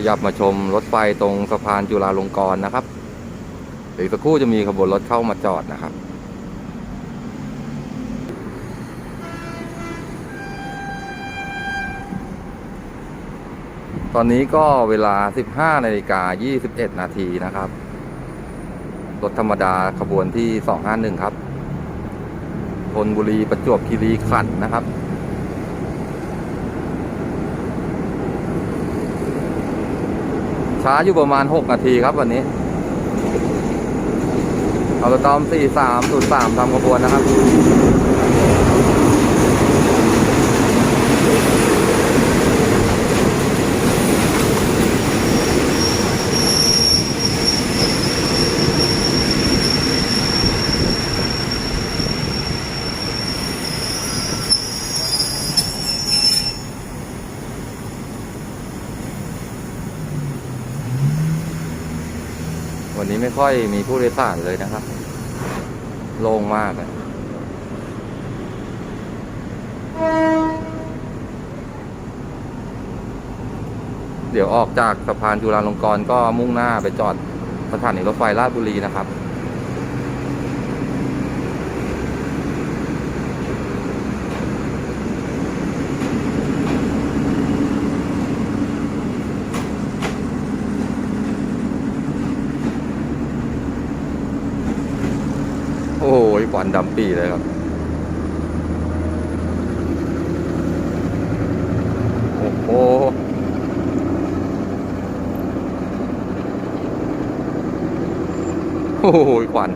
ขยับมาชมรถไฟตรงสะพานจุฬาลงกรณ์นะครับอีกสักครู่จะมีขบวนรถเข้ามาจอดนะครับ ตอนนี้ก็เวลา 15นาฬิกา21 นาทีนะครับ รถธรรมดาขบวนที่ 251 ครับธนบุรีประจวบคีรีขันธ์นะครับ ช้าอยู่ประมาณ 6 นาทีครับวันนี้ เอาตอม 4303ทำขบวนนะครับ วันนี้ไม่ค่อยมีผู้โดยสารเลยนะครับ โล่งมากเลยเดี๋ยวออกจากสะพานจุฬาลงกรณ์ก็มุ่งหน้าไปจอดสถานีรถไฟลาดบุรีนะครับ โอ้ย ควันดำปีเลยครับ โอ้โหโอ้โหควัน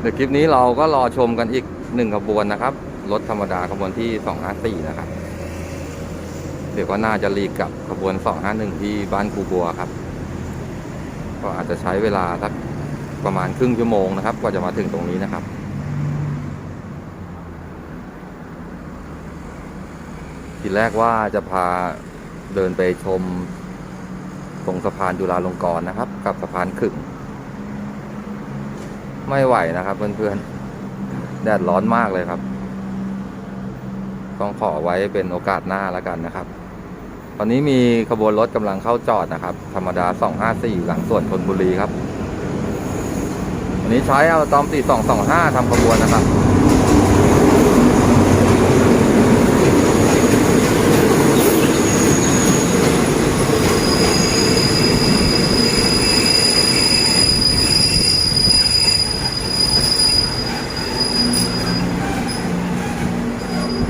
เดี๋ยวคลิปนี้เราก็รอชมกันอีกหนึ่งขบวนนะครับ รถธรรมดาขบวนที่ 254 นะครับ เดี๋ยวก็น่าจะรีกกับขบวน 251 ที่บ้านครูบัวครับ ก็อาจจะใช้เวลาสักประมาณครึ่งชั่วโมงนะครับกว่าจะมาถึงตรงนี้นะครับทีแรกว่าจะพาเดินไปชมตรงสะพานจุฬาลงกรณ์นะครับ กับสะพานขึงไม่ไหวนะครับ เพื่อนๆแดดร้อนมากเลยครับ ต้องขอไว้เป็นโอกาสหน้าแล้วกันนะครับ ตอนนี้มีขบวนรถกำลังเข้าจอดนะครับ ธรรมดา 254 หลังส่วนธนบุรีครับ วันนี้ใช้เอาตอม 4225ทำขบวนนะครับ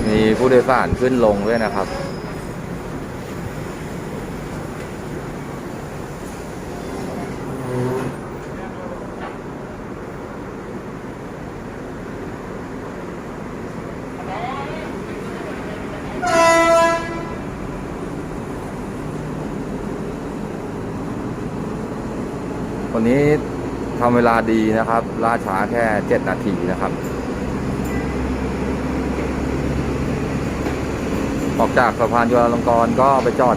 มีผู้โดยสารขึ้นลงด้วยนะครับ วันนี้ทำเวลาดีนะครับ ล่าช้าแค่7นาทีนะครับ ออกจากสะพานจุฬาลงกรณ์ก็ไปจอด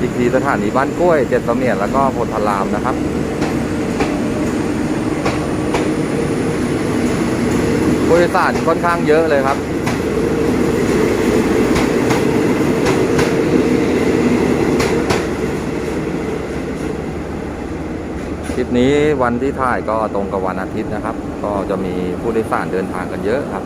อีกทีสถานีบ้านกล้วยเจ็ดเสมียนแล้วก็โพธารามนะครับผู้โดยสารค่อนข้างเยอะเลยครับ ลิปนี้วันที่ถ่ายก็ตรงกับวันอาทิตย์นะครับ ก็จะมีผู้โดยสารเดินทางกันเยอะครับ